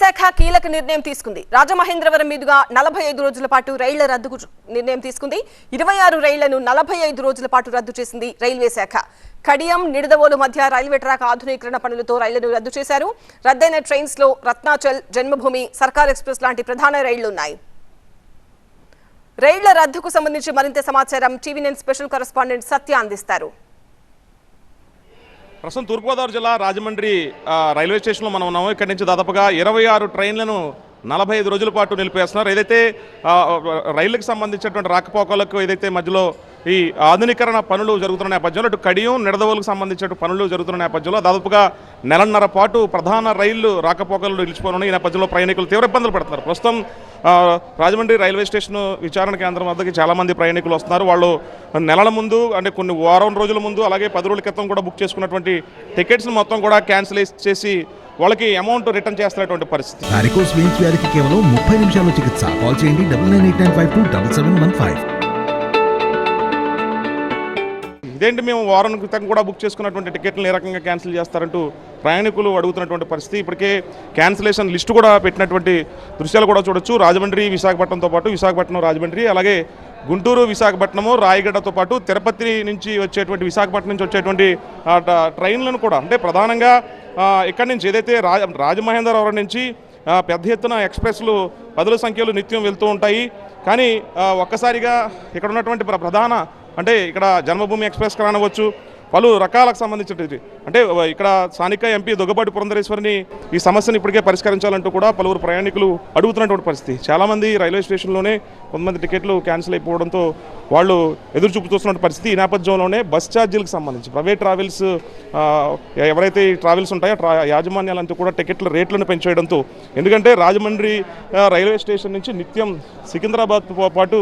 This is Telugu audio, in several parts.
శాఖ కీలక నిర్ణయం తీసుకుంది. రాజమహేంద్రవరం మీదుగా నలభై ఐదు రోజుల పాటు రైళ్ళ రద్దుకు నిర్ణయం తీసుకుంది. ఇరవై ఆరు రైళ్ళను నలభై ఐదు రోజుల పాటు రద్దు చేసింది రైల్వే శాఖ. కడియం నిడదవోలు మధ్య రైల్వే ట్రాక్ ఆధునీకరణ పనులతో రైళ్ళను రద్దు చేశారు. రద్దయిన ట్రైన్స్లో రత్నాచల్ జన్మభూమి సర్కార్ ఎక్స్ప్రెస్ లాంటి ప్రధాన రైళ్ళు ఉన్నాయి రైళ్ళ రద్దుకు సంబంధించి మరింత సమాచారం TV nine special correspondent Satya అందిస్తారు. ప్రస్తుతం తూర్పుగోదావరి జిల్లా రాజమండ్రి రైల్వే స్టేషన్లో మనం ఉన్నాము. ఇక్కడి నుంచి దాదాపుగా ఇరవై ఆరు ట్రైన్లను నలభై ఐదు రోజుల పాటు నిలిపేస్తున్నారు. ఏదైతే రైళ్ళకు సంబంధించినటువంటి రాకపోకలకు ఏదైతే మధ్యలో ఈ ఆధునీకరణ పనులు జరుగుతున్న నేపథ్యంలో అటు కడియం నిడదవోలకు సంబంధించిన పనులు జరుగుతున్న నేపథ్యంలో దాదాపుగా నెలన్నర పాటు ప్రధాన రైళ్ళు రాకపోకలు నిలిచిపోనున్నాయి. ఈ నేపథ్యంలో ప్రయాణికులు తీవ్ర ఇబ్బందులు పడుతున్నారు. ప్రస్తుతం రాజమండ్రి రైల్వే స్టేషన్ విచారణ కేంద్రం వద్దకి చాలామంది ప్రయాణికులు వస్తున్నారు. వాళ్ళు నెలల ముందు అంటే కొన్ని వారం రోజుల ముందు అలాగే పది రోజుల క్రితం కూడా బుక్ చేసుకున్నటువంటి టికెట్స్ని మొత్తం కూడా క్యాన్సిల్ చేసి వాళ్ళకి అమౌంట్ రిటర్న్ చేస్తున్నటువంటి పరిస్థితి. వారికోస్ వెయిన్స్ వ్యాధికి కేవలం ముప్పై నిమిషాల్లో చికిత్స. కాల్ చేయండి double nine eight nine five two double seven one five ఇదేంటి మేము వారం క్రితం కూడా బుక్ చేసుకున్నటువంటి టికెట్లను ఏ రకంగా క్యాన్సిల్ చేస్తారంటూ ప్రయాణికులు అడుగుతున్నటువంటి పరిస్థితి. ఇప్పటికే క్యాన్సిలేషన్ లిస్టు కూడా పెట్టినటువంటి దృశ్యాలు కూడా చూడొచ్చు. రాజమండ్రి విశాఖపట్నంతో పాటు విశాఖపట్నం రాజమండ్రి అలాగే గుంటూరు విశాఖపట్నము రాయగడతో పాటు తిరుపతి నుంచి వచ్చేటువంటి విశాఖపట్నం నుంచి వచ్చేటువంటి ట్రైన్లను కూడా అంటే ప్రధానంగా ఇక్కడి నుంచి ఏదైతే రాజ రాజమహేంద్రవరం నుంచి పెద్ద ఎత్తున ఎక్స్ప్రెస్లు పదుల సంఖ్యలో నిత్యం వెళ్తూ ఉంటాయి. కానీ ఒక్కసారిగా ఇక్కడ ఉన్నటువంటి ప్ర- ప్రధాన అంటే ఇక్కడ జన్మభూమి ఎక్స్ప్రెస్ కానవచ్చు పలు రకాలకు సంబంధించినటువంటి అంటే ఇక్కడ స్థానిక ఎంపీ దొగ్గపాటి పురంధరేశ్వరిని ఈ సమస్యను ఇప్పటికే పరిష్కరించాలంటూ కూడా పలువురు ప్రయాణికులు అడుగుతున్నటువంటి పరిస్థితి. చాలామంది రైల్వే స్టేషన్లోనే కొంతమంది టికెట్లు క్యాన్సిల్ అయిపోవడంతో వాళ్ళు ఎదురు చూపు చూస్తున్న పరిస్థితి ఈ నేపథ్యంలోనే బస్ ఛార్జీలకు సంబంధించి ప్రైవేట్ ట్రావెల్స్ ఎవరైతే ఈ ట్రావెల్స్ ఉంటాయో ట్రా యాజమాన్యాలంతా కూడా టికెట్ల రేట్లను పెంచేయడంతో ఎందుకంటే రాజమండ్రి రైల్వే స్టేషన్ నుంచి నిత్యం సికింద్రాబాద్తో పాటు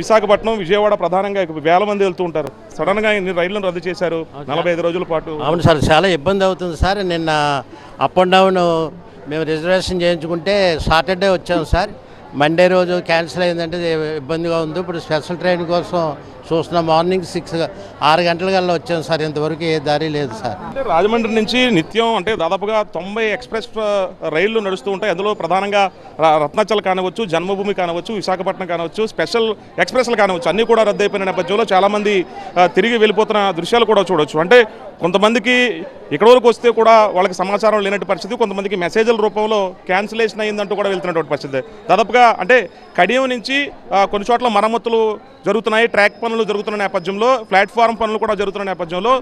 విశాఖపట్నం విజయవాడ ప్రధానంగా వేల మంది వెళ్తూ ఉంటారు. సడన్గా ఇన్ని రైళ్ళను రద్దు చేశారు. నలభై ఐదు రోజుల పాటు. అవును సార్ చాలా ఇబ్బంది అవుతుంది సార్. నిన్న అప్ అండ్ డౌన్ మేము రిజర్వేషన్ చేయించుకుంటే సాటర్డే వచ్చాము సార్. మండే రోజు క్యాన్సిల్ అయిందంటే ఇబ్బందిగా ఉంది. ఇప్పుడు స్పెషల్ ట్రైన్ కోసం చూస్తున్నాం మార్నింగ్ సిక్స్ ఆరు గంటల కల్లా వచ్చాం సార్. ఇంతవరకు ఏ దారి లేదు సార్. రాజమండ్రి నుంచి నిత్యం అంటే దాదాపుగా తొంభై ఎక్స్ప్రెస్ రైళ్ళు నడుస్తూ ఉంటాయి. అందులో ప్రధానంగా రత్నాచల్ కానవచ్చు జన్మభూమి కానవచ్చు విశాఖపట్నం కానవచ్చు స్పెషల్ ఎక్స్ప్రెస్లు కానవచ్చు అన్నీ కూడా రద్దయిపోయిన నేపథ్యంలో చాలామంది తిరిగి వెళ్ళిపోతున్న దృశ్యాలు కూడా చూడవచ్చు అంటే కొంతమందికి ఇక్కడ వరకు వస్తే కూడా వాళ్ళకి సమాచారం లేనట్టు పరిస్థితి కొంతమందికి మెసేజ్ల రూపంలో క్యాన్సిలేషన్ అయిందంటూ కూడా వెళ్తున్నటువంటి పరిస్థితి. దాదాపుగా అంటే కడియం నుంచి కొన్ని చోట్ల మరమ్మతులు జరుగుతున్నాయి ట్రాక్ పనులు జరుగుతున్న నేపథ్యంలో ప్లాట్ఫారం పనులు కూడా జరుగుతున్న నేపథ్యంలో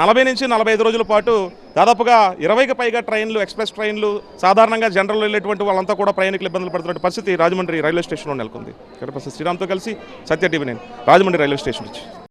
నలభై నుంచి నలభై ఐదు రోజుల పాటు దాదాపుగా ఇరవైకి పైగా ట్రైన్లు ఎక్స్ప్రెస్ ట్రైన్లు సాధారణంగా జనరల్ వెళ్ళేటువంటి వాళ్ళంతా కూడా ప్రయాణికులు ఇబ్బందులు పడుతున్న పరిస్థితి రాజమండ్రి రైల్వే స్టేషన్లో నెలకొంది. ఇక్కడ శ్రీరామ్తో కలిసి సత్య టీవీ నేను రాజమండ్రి రైల్వే స్టేషన్ నుంచి.